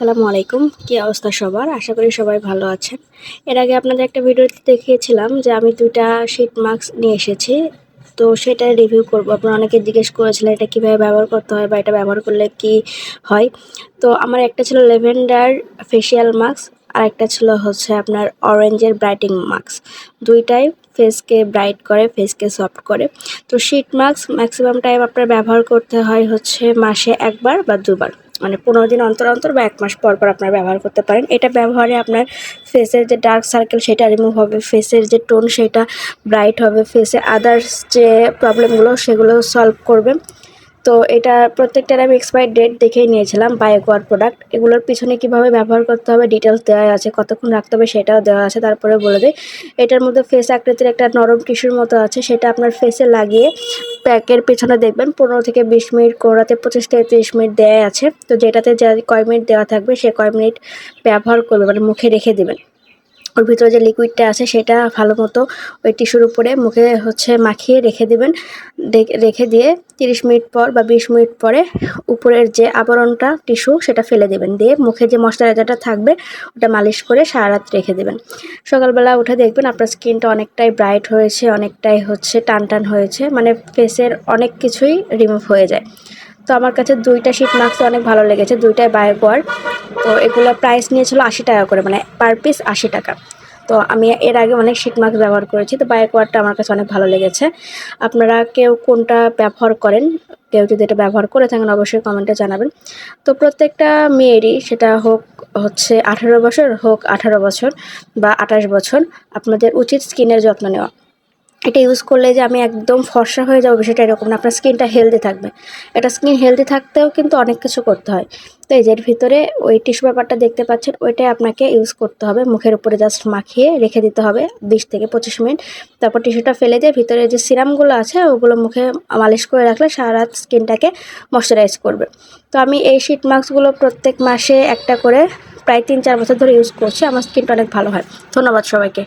আসসালামু আলাইকুম। কি অবস্থা সবার? আশা করি সবাই ভালো আছেন। এর আগে আপনাদের একটা ভিডিওতে দেখিয়েছিলাম যে আমি দুইটা শীট মাস্ক নিয়ে এসেছি। তো সেটা রিভিউ করব। আপনারা অনেকে জিজ্ঞেস করেছিলেন এটা কীভাবে ব্যবহার করতে হয় বা এটা ব্যবহার করলে কি হয়। তো আমার একটা ছিল লেভেন্ডার ফেসিয়াল মাস্ক আর একটা ছিল হচ্ছে আপনার অরেঞ্জের ব্রাইটিং মাস্ক দুইটাই ফেসকে ব্রাইট করে ফেসকে সফট করে। তো শীট মাস্ক ম্যাক্সিমাম টাইম আপনার ব্যবহার করতে হয় হচ্ছে মাসে একবার বা দুবার। মানে পনেরো দিন অন্তর অন্তর বা এক মাস পর পর আপনার ব্যবহার করতে পারেন। এটা ব্যবহারে আপনার ফেসের যে ডার্ক সার্কেল সেটা রিমুভ হবে ফেসের যে টোন সেটা ব্রাইট হবে ফেসে আদার্স যে প্রবলেমগুলো সেগুলো সলভ করবে। তো এটা প্রত্যেকটার আমি এক্সপায়ার ডেট দেখেই নিয়েছিলাম বায়োকোয়ার প্রোডাক্ট এগুলোর পিছনে কীভাবে ব্যবহার করতে হবে ডিটেলস দেওয়া আছে, কতক্ষণ রাখতে হবে সেটাও দেওয়া আছে তারপরে বলে দেয় এটার মধ্যে ফেস আকৃতির একটা নরম টিস্যুর মতো আছে, সেটা আপনার ফেসে লাগিয়ে প্যাকের পিছনে দেখবেন, পনেরো থেকে বিশ মিনিট কোরাতে পঁচিশ থেকে তিরিশ মিনিট দেওয়া আছে। তো যেটাতে যা কয় মিনিট দেওয়া থাকবে, সে কয় মিনিট ব্যবহার করবে মানে মুখে রেখে দেবেন। ওর ভিতরে যে লিকুইডটা আছে সেটা ভালো মতো ওই টিস্যুর উপরে মুখে হচ্ছে মাখিয়ে রেখে দেবেন। রেখে দিয়ে তিরিশ মিনিট পর বা বিশ মিনিট পরে উপরের যে আবরণটা টিস্যু সেটা ফেলে দেবেন। দিয়ে মুখে যে ময়শ্চারাইজারটা থাকবে ওটা মালিশ করে সারা রাত রেখে দেবেন। সকালবেলা উঠে দেখবেন আপনার স্কিনটা অনেকটাই ব্রাইট হয়েছে, অনেকটাই হচ্ছে টান টান হয়েছে মানে ফেসের অনেক কিছুই রিমুভ হয়ে যায়। তো আমার কাছে দুইটা শীত মাস্ক অনেক ভালো লেগেছে, দুইটাই বায়োকোয়ার তো এগুলো প্রাইস নিয়েছিল আশি টাকা করে মানে পার পিস আশি টাকা। তো আমি এর আগে অনেক শীত মাস্ক ব্যবহার করেছি, তো বায়োকোয়ারটা আমার কাছে অনেক ভালো লেগেছে। আপনারা কেউ কোনটা ব্যবহার করেন, কেউ যদি এটা ব্যবহার করে থাকেন অবশ্যই কমেন্টে জানাবেন। তো প্রত্যেকটা মেয়েরই সেটা হোক হচ্ছে আঠারো বছর, হোক আঠারো বছর বা আঠাশ বছর, আপনাদের উচিত স্কিনের যত্ন নেওয়া। এটা ইউজ করলে যে আমি একদম ফর্সা হয়ে যাব সেটা এরকম না। আপনার স্কিনটা হেলদি থাকবে। এটা স্কিন হেলদি থাকতেও কিন্তু অনেক কিছু করতে হয়। তো এই ভিতরে ওই টিস্যু পেপারটা দেখতে পাচ্ছেন, ওইটাই আপনাকে ইউজ করতে হবে। মুখের উপরে জাস্ট মাখিয়ে রেখে দিতে হবে বিশ থেকে পঁচিশ মিনিট। তারপর টিস্যুটা ফেলে দিয়ে ভিতরে যে সিরামগুলো আছে, ওগুলো মুখে মালিশ করে রাখলে সারা স্কিনটাকে ময়শ্চারাইজ করবে। তো আমি এই শীট মাস্কগুলো প্রত্যেক মাসে একটা করে, প্রায় তিন চার বছর ধরে ইউজ করছি। আমার স্কিনটা অনেক ভালো হয়। ধন্যবাদ সবাইকে।